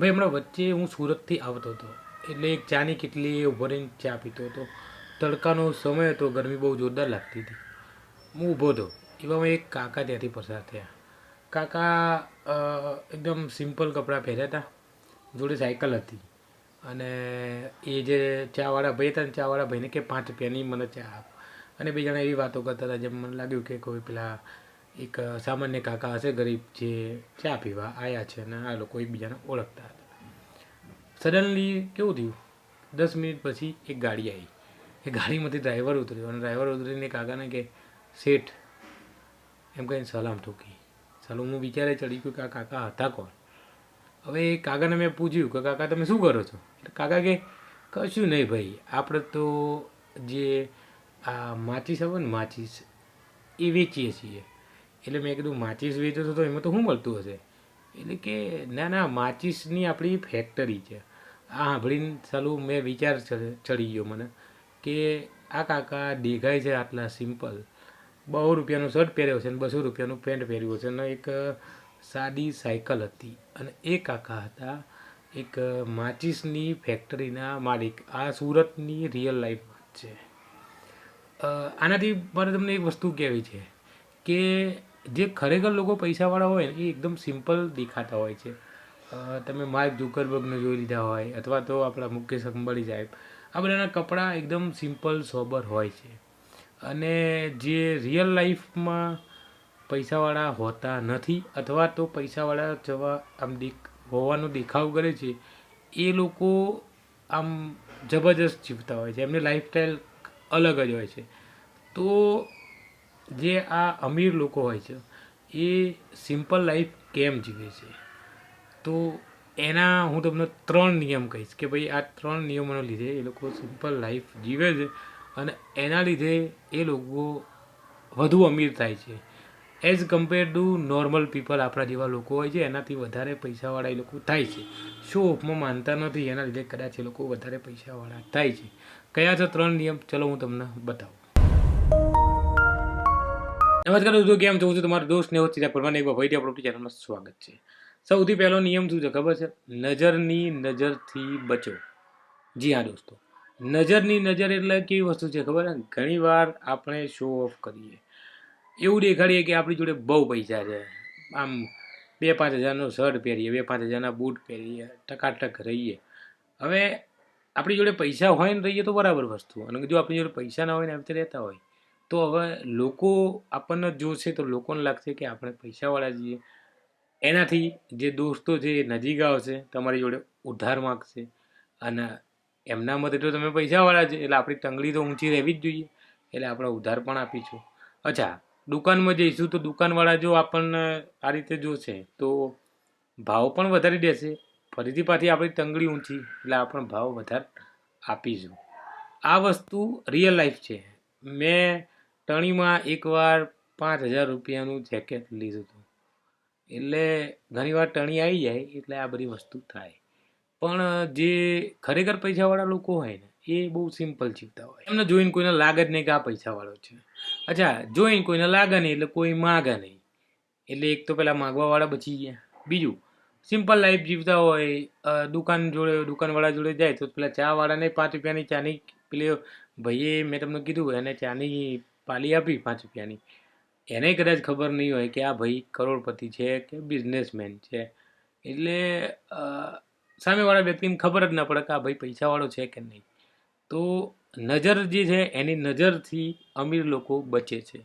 ભાઈ, હમણાં વચ્ચે હું સુરતથી આવતો હતો. એટલે એક ચાની કેટલી ઉભરીને ચા પીતો હતો. તડકાનો સમય હતો, ગરમી બહુ જોરદાર લાગતી હતી. હું ઊભો હતો. એવામાં એક કાકા ત્યાંથી પસાર થયા. કાકા એકદમ સિમ્પલ કપડાં પહેર્યા હતા. જોડે સાયકલ હતી. અને એ જે ચાવાળા ભાઈ હતા ને, ચાવાળા ભાઈને કે પાંચ રૂપિયાની મને ચા આપ. અને બે જણા એવી વાતો કરતા હતા, જેમ મને લાગ્યું કે કોઈ પેલા એક સામાન્ય કાકા હશે, ગરીબ જે ચા પીવા આવ્યા છે અને આ લોકો એકબીજાને ઓળખતા હતા. સડનલી કેવું થયું? દસ મિનિટ પછી એક ગાડી આવી. એ ગાડીમાંથી ડ્રાઈવર ઉતર્યો અને ડ્રાઈવર ઉતરીને કાકાને કે, શેઠ, એમ કહીને સલામ ઠોકી. ચાલો હું વિચારે ચડી ગયું કે આ કાકા હતા કોણ? હવે એ કાકાને મેં પૂછ્યું કે, કાકા, તમે શું કરો છો? એટલે કાકા કે, કશું નહીં ભાઈ. આપણે તો જે આ માચીસ આવે ને માચીસ, એ વેચીએ છીએ. એટલે મેં કીધું, માચીસ વેચો છો તો એમાં તો શું મળતું હશે? એટલે કે, ના ના, માચીસની આપણી ફેક્ટરી છે. આ સાંભળીને ચાલું મેં વિચાર ચડ- ગયો મને કે, આ કાકા દેખાય છે આટલા સિમ્પલ બહુ રૂપિયાનો શર્ટ પહેર્યો છે અને બસો રૂપિયાનું પેન્ટ પહેર્યું છે અને એક સાદી સાયકલ હતી. અને એ કાકા હતા એક માચીસની ફેક્ટરીના માલિક. આ સુરતની રિયલ લાઈફ છે. આનાથી મારે તમને એક વસ્તુ કહેવી છે કે જે ખરેખર લોકો પૈસાવાળા હોય ને, એ એકદમ સિમ્પલ દેખાતા હોય છે. તમે માર્ક જુકરબર્ગને જોઈ લીધા હોય, અથવા તો આપણા મુકેશ અંબાણી સાહેબ, આ બધાના કપડાં એકદમ સિમ્પલ સોબર હોય છે. અને જે રિયલ લાઈફમાં પૈસાવાળા હોતા નથી, અથવા તો પૈસાવાળા જવા આમ દેખ, હોવાનો દેખાવ કરે છે, એ લોકો આમ જબરજસ્ત જીવતા હોય છે. એમની લાઈફસ્ટાઈલ અલગ જ હોય છે. તો જે આ અમીર લોકો હોય છે, એ સિમ્પલ લાઈફ કેમ જીવે છે? તો એના હું તમને ત્રણ નિયમ કહીશ કે ભાઈ આ ત્રણ નિયમોના લીધે એ લોકો સિમ્પલ લાઈફ જીવે છે અને એના લીધે એ લોકો વધુ અમીર થાય છે. As compare to normal people આપણા જેવા લોકો હોય છે, એનાથી વધારે પૈસાવાળા એ લોકો થાય છે. શો ઓફમાં માનતા નથી, એના લીધે કદાચ એ લોકો વધારે પૈસાવાળા થાય છે. કયા છે ત્રણ નિયમ? ચલો હું તમને બતાવું. નમસ્કાર દોસ્તો, કેમ છો? છું તમારો દોસ્ત ને ચિરા પરમાને એક ભાઈ આપણું ચેનલમાં સ્વાગત છે. સૌથી પહેલો નિયમ શું છે ખબર છે? નજરની નજરથી બચો. જી હા દોસ્તો. નજરની નજર એટલે કેવી વસ્તુ છે ખબર છે? ઘણીવાર આપણે શો ઓફ કરીએ. એવું દેખાડીએ કે આપણી જોડે બહુ પૈસા છે. આમ બે પાંચ હજારનો શર્ટ પહેરીએ બે પાંચ હજારના બૂટ પહેરીએ, ટકાટક રહીએ. હવે આપણી જોડે પૈસા હોય ને રહીએ તો બરાબર વસ્તુ. અને જો આપણી જોડે પૈસા ના હોય ને આવી રીતે રહેતા હોય. તો હવે લોકો આપણને જોશે તો લોકોને લાગશે કે આપણે પૈસાવાળા છીએ. એનાથી જે દોસ્તો છે એ નજીક આવશે, તમારી જોડે ઉધાર માગશે અને એમના મતે તો તમે પૈસાવાળા છે, એટલે આપણી તંગડી તો ઊંચી રહેવી જ જોઈએ, એટલે આપણે ઉધાર પણ આપીશું. અચ્છા, દુકાનમાં જઈશું તો દુકાનવાળા જો આપણને આ રીતે જોશે તો ભાવ પણ વધારી દેશે. ફરીથી પાછી આપણી તંગડી ઊંચી, એટલે આપણે ભાવ વધારે આપીશું. આ વસ્તુ રિયલ લાઈફ છે. મેં ટણીમાં એકવાર પાંચ હજાર રૂપિયાનું જેકેટ લીધું હતું. એટલે ઘણીવાર ટણી આવી જાય, એટલે આ બધી વસ્તુ થાય. પણ, જે ખરેખર પૈસાવાળા લોકો હોય ને, એ બહુ સિમ્પલ જીવતા હોય. એમને જોઈને કોઈને લાગે જ નહીં કે આ પૈસાવાળો છે. અચ્છા, જોઈને કોઈને લાગે નહીં, એટલે કોઈ માગે નહીં. એટલે એક તો પેલા માગવાવાળા બચી ગયા. બીજું સિમ્પલ લાઈફ જીવતા હોય દુકાન જોડે, દુકાનવાળા જોડે જાય, તો પેલા ચાવાળાને પાંચ રૂપિયાની ચાની, પેલી, ભાઈએ, મેં તમને કીધું, એને ચાની પાલી આપી પાંચ રૂપિયાની. એને કદાચ ખબર નહીં હોય કે આ ભાઈ કરોડપતિ છે કે બિઝનેસમેન છે. એટલે સામેવાળા વ્યક્તિને ખબર જ ના પડે કે આ ભાઈ પૈસાવાળો છે કે નહીં. તો નજર જે છે એની નજરથી અમીર લોકો બચે છે.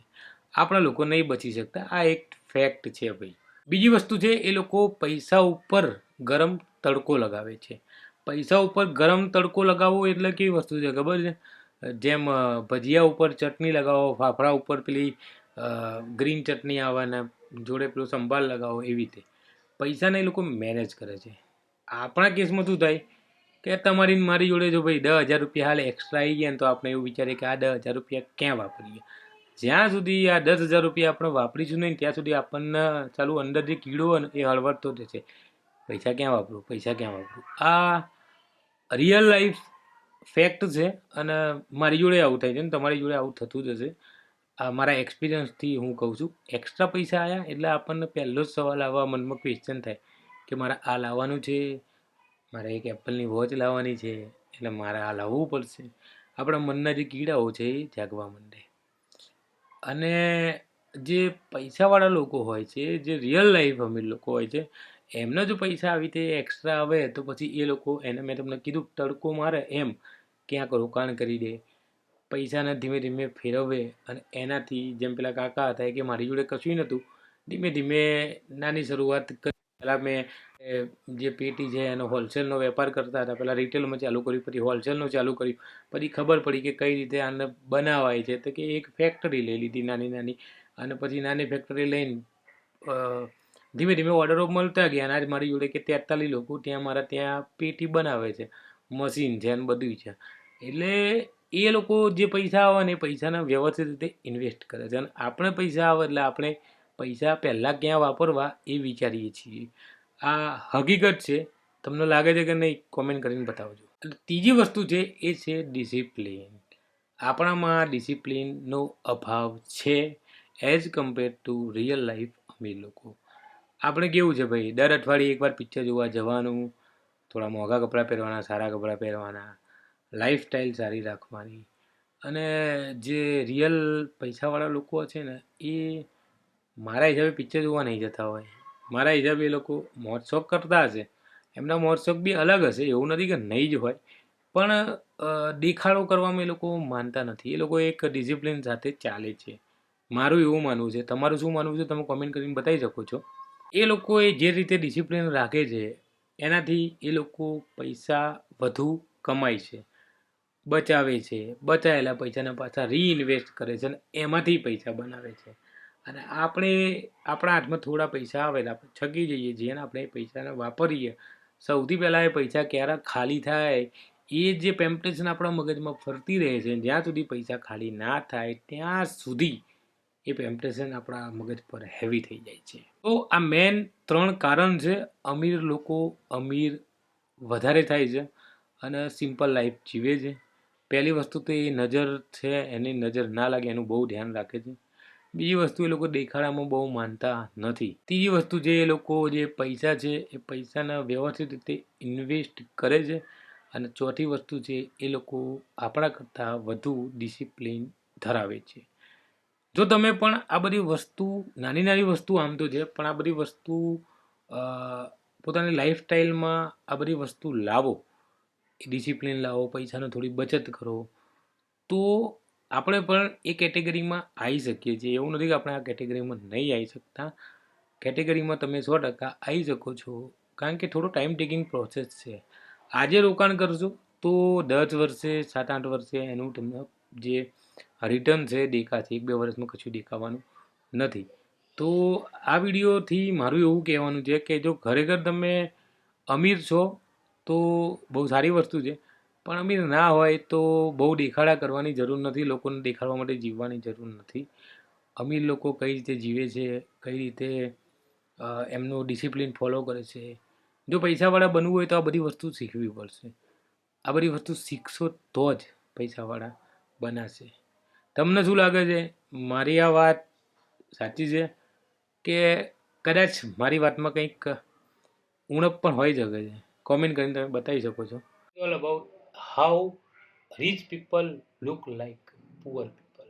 આપણા લોકો નહીં બચી શકતા. આ એક ફેક્ટ છે ભાઈ. બીજી વસ્તુ છે એ લોકો પૈસા ઉપર ગરમ તડકો લગાવે છે. પૈસા ઉપર ગરમ તડકો લગાવવો એટલે કેવી વસ્તુ છે ખબર છે? જેમ ભજીયા ઉપર ચટણી લગાવો, ફાફડા ઉપર પેલી ગ્રીન ચટણી આવવાના, જોડે પેલો સંભાળ લગાવો એવી રીતે. પૈસાને એ લોકો મેનેજ કરે છે. આપણા કેસમાં શું થાય કે તમારી મારી જોડે જો ભાઈ દસ હજાર રૂપિયા હાલ એક્સ્ટ્રા આવી ગયા ને તો આપણે એવું વિચારીએ કે આ દસ હજાર રૂપિયા ક્યાં વાપરીએ? જ્યાં સુધી આ દસ હજાર રૂપિયા આપણે વાપરીશું નહીં, ત્યાં સુધી આપણને ચાલુ અંદર જે કીડો હોય ને, એ હળવડતો જશે પૈસા ક્યાં વાપરું? પૈસા ક્યાં વાપરું? આ રિયલ લાઈફ ફેક્ટ છે અને મારી જોડે આવું થાય છે ને, તમારી જોડે આવું થતું જ હશે. આ મારા એક્સપિરિયન્સથી હું કહું છું એક્સ્ટ્રા પૈસા આવ્યા એટલે આપણને પહેલો જ સવાલ આવવા મનમાં ક્વેશ્ચન થાય કે મારે આ લાવવાનું છે, મારે એક એપલની વોચ લાવવાની છે, એટલે મારે આ લાવવું પડશે. આપણા મનના જે કીડાઓ છે એ જાગવા માંડે. અને જે પૈસાવાળા લોકો હોય છે, જે રિયલ લાઈફ અમીર લોકો હોય છે, એમના જો પૈસા આવી રીતે એક્સ્ટ્રા આવે તો પછી એ લોકો એને મેં તમને કીધું, તડકો મારે એમ. ક્યાંક રોકાણ કરી દે. પૈસાને ધીમે ધીમે ફેરવે અને એનાથી જેમ પેલા કાકા હતા કે મારી જોડે કશું નહોતું ધીમે ધીમે નાની શરૂઆત કરી. પહેલાં મેં જે પેટી છે એનો હોલસેલનો વેપાર કરતા હતા પહેલાં રિટેલમાં ચાલુ કર્યું, પછી હોલસેલનું ચાલુ કર્યું. પછી ખબર પડી કે કઈ રીતે આને બનાવાય છે તો કે એક ફેક્ટરી લઈ લીધી નાની નાની. અને પછી નાની ફેક્ટરી લઈને ધીમે ધીમે ઓર્ડરો મળતા ગયા અને આજ મારી જોડે કે તેતાલીસ લોકો ત્યાં મારા ત્યાં પેટી બનાવે છે. મશીન છે અને બધું છે. એટલે એ લોકો જે પૈસા આવે ને એ પૈસાને વ્યવસ્થિત રીતે ઇન્વેસ્ટ કરે છે. અને આપણે પૈસા આવે એટલે આપણે પૈસા પહેલાં ક્યાં વાપરવા એ વિચારીએ છીએ. આ હકીકત છે. તમને લાગે છે કે નહીં કોમેન્ટ કરીને બતાવજો. એટલે ત્રીજી વસ્તુ છે, એ છે ડિસિપ્લિન આપણામાં ડિસિપ્લિનનો અભાવ છે as compare to real life અમે લોકો. આપણે કેવું છે ભાઈ, દર અઠવાડિયે એકવાર પિક્ચર જોવા જવાનું થોડા મોંઘા કપડાં પહેરવાના, સારા કપડાં પહેરવાના લાઈફસ્ટાઈલ સારી રાખવાની. અને જે રિયલ પૈસાવાળા લોકો છે ને, એ મારા હિસાબે પિક્ચર જોવા નહીં જતા હોય. મારા હિસાબે એ લોકો મોજશોખ કરતા હશે. એમના મોજશોખ બી અલગ હશે, એવું નથી કે નહીં જ હોય. પણ દેખાડો કરવામાં એ લોકો માનતા નથી. એ લોકો એક ડિસિપ્લિન સાથે ચાલે છે. મારું એવું માનવું છે. તમારું શું માનવું છે? તમે કોમેન્ટ કરીને બતાવી શકો છો. એ લોકોએ જે રીતે ડિસિપ્લિન રાખે છે એનાથી એ લોકો પૈસા વધુ કમાય છે, બચાવે છે બચાવેલા પૈસાને પાછા રીઇન્વેસ્ટ કરે છે અને એમાંથી પૈસા બનાવે છે. અને આપણે, આપણા હાથમાં થોડા પૈસા આવે એટલે આપણે છગી જઈએ અને આપણે પૈસાને વાપરીએ. સૌથી પહેલાં એ પૈસા ક્યારે ખાલી થાય? એ જે પેમ્પટેશન આપણા મગજમાં ફરતી રહે છે, જ્યાં સુધી પૈસા ખાલી ના થાય, ત્યાં સુધી એ પેમ્પટેશન આપણા મગજ પર હેવી થઈ જાય છે. તો આ મેન ત્રણ કારણ છે, અમીર લોકો અમીર વધારે થાય છે અને સિમ્પલ લાઈફ જીવે છે. પહેલી વસ્તુ તો એ નજર છે, એની નજર ના લાગે, એનું બહુ ધ્યાન રાખે છે. બીજી વસ્તુ એ લોકો દેખાડામાં બહુ માનતા નથી. ત્રીજી વસ્તુ જે એ લોકો જે પૈસા છે, એ પૈસાના વ્યવસ્થિત રીતે ઇન્વેસ્ટ કરે છે અને ચોથી વસ્તુ છે એ લોકો આપણા કરતાં વધુ ડિસિપ્લિન ધરાવે છે. જો તમે પણ આ બધી વસ્તુ, નાની નાની વસ્તુ આમ તો છે, પણ આ બધી વસ્તુ પોતાની લાઈફસ્ટાઈલમાં આ બધી વસ્તુ લાવો ડિસિપ્લિન લાવો, પૈસાનો થોડી બચત કરો, તો આપણે પણ એ કેટેગરીમાં આવી શકીએ છીએ. એવું નથી કે આપણે આ કેટેગરીમાં નહીં આવી શકતા. કેટેગરીમાં તમે સો ટકા આવી શકો છો. કારણ કે થોડો ટાઈમ ટેકિંગ પ્રોસેસ છે. આજે રોકાણ કરશો તો દસ વર્ષે, સાત આઠ વર્ષે એનું તમને જે રિટર્ન છે દેખાશે, એક બે વર્ષમાં કશું દેખાવાનું નથી. તો આ વિડીયોથી મારું એવું કહેવાનું છે કે જો ખરેખર તમે અમીર છો, તો બહુ સારી વસ્તુ છે. પણ અમીર ના હોય તો બહુ દેખાડા કરવાની જરૂર નથી, લોકોને દેખાડવા માટે જીવવાની જરૂર નથી. અમીર લોકો કઈ રીતે જીવે છે, કઈ રીતે એમનું ડિસિપ્લિન ફોલો કરે છે. જો પૈસાવાળા બનવું હોય તો આ બધી વસ્તુ શીખવી પડશે. આ બધી વસ્તુ શીખશો તો જ પૈસાવાળા બનાશે. તમને શું લાગે છે? મારી આ વાત સાચી છે કે કદાચ મારી વાતમાં કંઈક ઉણપ પણ હોઈ શકે છે? કોમેન્ટ કરીને તમે બતાવી શકો છો. All about how rich people look like poor people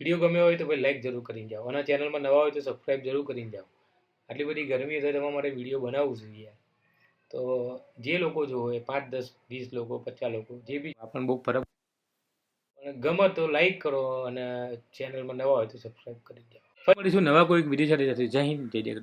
video ગમ્યો હોય તો ભાઈ લાઈક જરૂર કરીને જાઓ. અને ચેનલમાં નવા હોય તો સબસ્ક્રાઈબ જરૂર કરીને જાઓ. આટલી બધી ગરમી હશે તેમાં મારે વીડિયો બનાવવું જોઈએ તો જે લોકો જો હોય પાંચ, દસ, વીસ લોકો, પચાસ લોકો, જે બી આપણને બહુ ફરક પણ ગમે તો લાઈક કરો અને ચેનલમાં નવા હોય તો સબસ્ક્રાઈબ કરી દો ફરી મળીશું નવા કોઈક વીડિયો સાથે. જય હિન્દ, જય જય